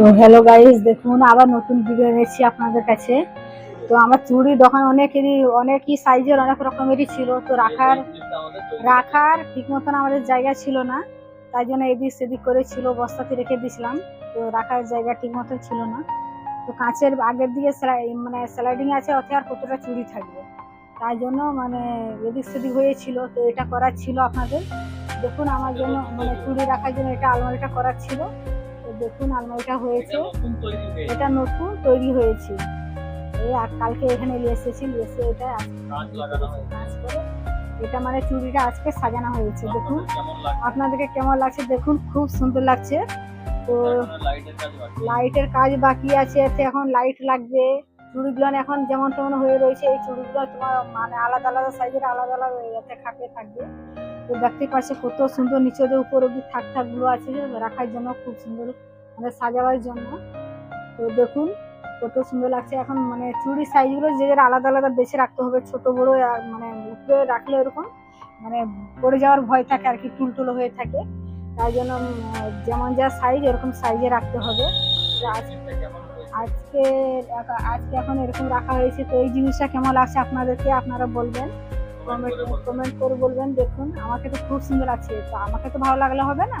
তো hello guys দেখুন, আবার নতুন ভিডিও এনেছি আপনাদের কাছে। তো আমার চুড়ি দোকান অনেকেরই, অনেকই সাইজের অনেক রকমেরই ছিল। তো রাখার রাখার ঠিক মতন আমাদের জায়গা ছিল না। তাই জন্য এদিক সেদিক করে ছিল, বস্তাতে রেখে দিয়েছিলাম। তো রাখার জায়গা ঠিক মতন ছিল না। তো কাঁচের আগের দিকে মানে স্লাইডিং আছে অথবা আর কতটা চুড়ি থাকবে। তাই জন্য মানে এদিক সেদিক হয়েছিল তো এটা করার ছিল আপনাদের। দেখুন, আমার জন্য মানে চুড়ি রাখার জন্য এটা আলমারিটা করার ছিল। দেখুন আলমারিটা হয়েছে। এটা নতুন তৈরি হয়েছে। এই আর কালকে এখানে নিয়ে এসেছি নিয়ে এসে এটা এটা মানে চুড়িটা আজকে সাজানো হয়েছে দেখুন। আপনাদেরকে কেমন লাগছে দেখুন খুব সুন্দর লাগছে। তো লাইটের কাজ বাকি। আছে এতে এখন লাইট লাগবে। চুড়িগুলো এখন যেমন তেমন হয়ে রয়েছে এই চুড়িগুলো তোমার মানে আলাদা আলাদা সাইজের আলাদা আলাদা এতে খাপে থাকবে। তো দেখতে পাচ্ছি কত সুন্দর নিচে যে উপর অব্দি থাক থাকগুলো আছে রাখার জন্য, খুব সুন্দর মানে সাজাবার জন্য। তো দেখুন কত সুন্দর লাগছে। এখন মানে চুড়ি সাইজগুলো যে আলাদা আলাদা বেছে রাখতে হবে, ছোট, বড় মানে উপরে রাখলে এরকম মানে পড়ে যাওয়ার ভয় থাকে আর কি, টুলটুলো হয়ে থাকে। তাই জন্য যেমন যা সাইজ এরকম সাইজে রাখতে হবে। আজকে আজকে এখন এরকম রাখা হয়েছে। তো এই জিনিসটা কেমন লাগছে আপনাদেরকে, আপনারা বলবেন। কমেন্ট কমেন্ট করে বলবেন, দেখুন, আমাকে তো খুব সুন্দর লাগছে। তো আমাকে তো ভালো লাগলে হবে না?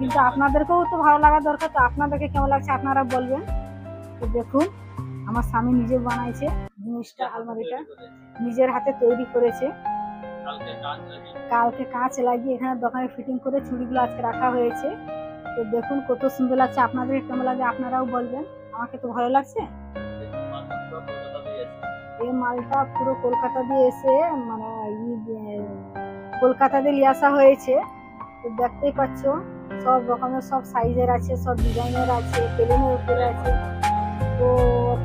কিন্তু আপনাদেরকেও তো ভালো লাগা দরকার, তো আপনাদেরকে কেমন লাগছে আপনারা বলবেন। তো দেখুন, আমার স্বামী নিজে বানাইছে জিনিসটা, আলমারিটা। নিজের হাতে তৈরি করেছে। কালকে কাঁচ লাগিয়ে এখানে দোকানে ফিটিং করে চুড়িগুলো আজকে রাখা হয়েছে। তো দেখুন, কত সুন্দর লাগছে। আপনাদের কেমন লাগে আপনারাও বলবেন। আমাকে তো ভালো লাগছে। এই মালটা পুরো কলকাতা দিয়ে এসে মানে ই দিয়ে- কলকাতা দিয়ে নিয়ে আসা হয়েছে। তো দেখতেই পাচ্ছ, সব রকমের সব সাইজের আছে, সব ডিজাইনের আছে, প্লেনের উপরে আছে। তো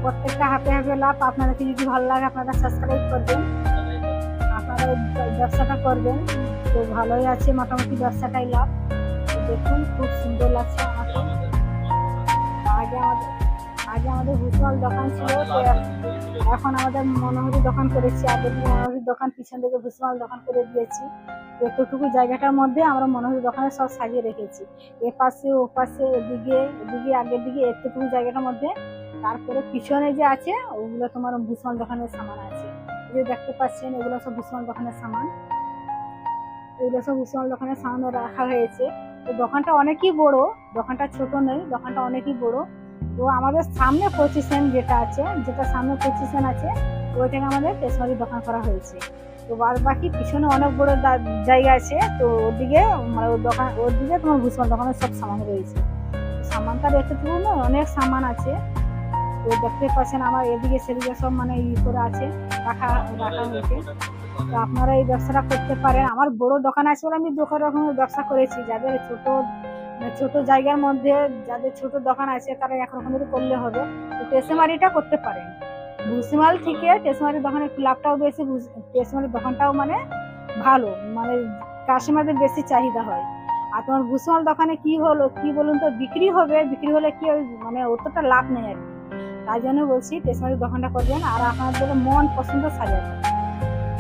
প্রত্যেকটা হাতে হাতে লাভ। আপনাদেরকে যদি ভালো লাগে, আপনারা সাবস্ক্রাইব করবেন। আপনারা ব্যবসাটা করবেন। তো ভালোই আছে, মোটামুটি ব্যবসাটাই লাভ। দেখুন, খুব সুন্দর লাগছে আমাকে আগে আমাদের আগে আমাদের ভুসমাল দোকান ছিল এখন আমাদের মনোহরি দোকান করেছি, আগে থেকে মনোহরি দোকান পিছন থেকে ভুসমাল দোকান করে দিয়েছি। এতটুকু জায়গাটার মধ্যে আমরা মনোহরি দোকানে সব সাজিয়ে রেখেছি। এ পাশে, ও পাশে, এদিকে এদিকে, আগের দিকে এতটুকু জায়গাটার মধ্যে। তারপরে পিছনে যে আছে, ওগুলো তোমার ভুসমাল দোকানের সামান আছে। যে দেখতে পাচ্ছেন, এগুলো সব ভুসমাল দোকানের সামান। এগুলো সব ভুসমাল দোকানের সামনে রাখা হয়েছে। তো দোকানটা অনেকই বড়, দোকানটা ছোট নেই দোকানটা অনেকই বড়। তো আমাদের সামনে পঁচিশন যেটা আছে, যেটা সামনে পঁচিশন আছে, ওইটাকে আমাদের স্টেশনারি দোকান করা হয়েছে। তো বাদ বাকি পিছনে অনেক বড় জায়গা আছে, তো ওদিকে মানে ওর দোকান ওর দিকে তোমার ভূষণ দোকানের সব সামান রয়েছে। সামানটা এতটুকু না, অনেক সামান আছে। তো দেখতে পাচ্ছেন আমার এদিকে সেদিকে সব মানে ই করে আছে, রাখা রাখা হয়েছে। তো আপনারা এই ব্যবসাটা করতে পারেন। আমার বড় দোকান আছে বলে আমি দোকান রকমের ব্যবসা করেছি, যাদের ছোট ছোট জায়গার মধ্যে যাদের ছোট দোকান আছে, তারা একরকমের করলে হবে। তো টেসেমারিটা করতে পারেন। ভুসিমাল থেকে টেসমারি দোকানের লাভটাও বেশি টেসমারির দোকানটাও মানে ভালো। মানে কাস্টমারদের বেশি চাহিদা হয়। আর তোমার ভুসিমাল দোকানে কি হলো, কি বলুন তো, বিক্রি হবে, বিক্রি হলে কি মানে অতটা লাভ নেই আর তাই জন্য বলছি টেসমারি দোকানটা করবেন আর আপনাদের মন পছন্দ সাজাবেন।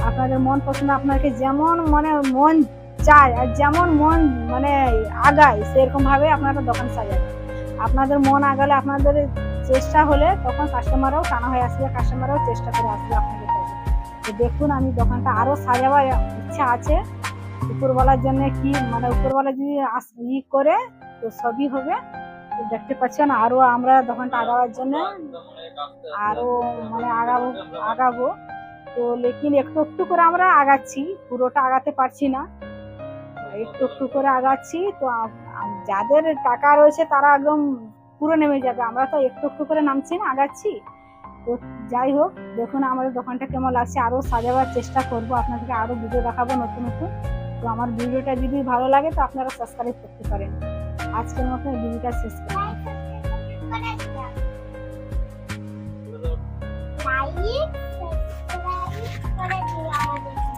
আপনাদের মন পছন্দ, আপনাকে যেমন মানে মন চায় আর যেমন মন মানে আগায়, সেরকম ভাবে আপনারা দোকান সাজাবেন আপনাদের মন আগালে আপনাদের চেষ্টা হলে তখন কাস্টমারও টানা হয়ে আসবে কাস্টমারও চেষ্টা করে আসবে আপনাদের কাছে। তো দেখুন, আমি দোকানটা আরও সাজাবার ইচ্ছা আছে। উপরওয়ালার জন্য কি মানে উপরওয়ালা যদি আস- ই করে, তো সবই হবে। দেখতে পাচ্ছেন আরও আমরা দোকানটা আগাবার জন্য আরও মানে আগাবো আগাবো। তো লেকিন একটু একটু করে আমরা আগাচ্ছি, পুরোটা আগাতে পারছি না। একটু একটু করে আগাচ্ছি। তো যাদের টাকা রয়েছে তারা একদম পুরো নেমে যাবে। আমরা তো একটু একটু করে নামছি না, আগাচ্ছি। তো যাই হোক, দেখুন আমাদের দোকানটা কেমন লাগছে। আরও সাজাবার চেষ্টা করব। আপনাদেরকে আরও ভিডিও দেখাবো নতুন নতুন। তো আমার ভিডিওটা যদি ভালো লাগে তো আপনারা সাবস্ক্রাইব করতে পারেন। আজকের মতো ভিডিওটা শেষ করি লাইক সাবস্ক্রাইব করে দিও আমাদের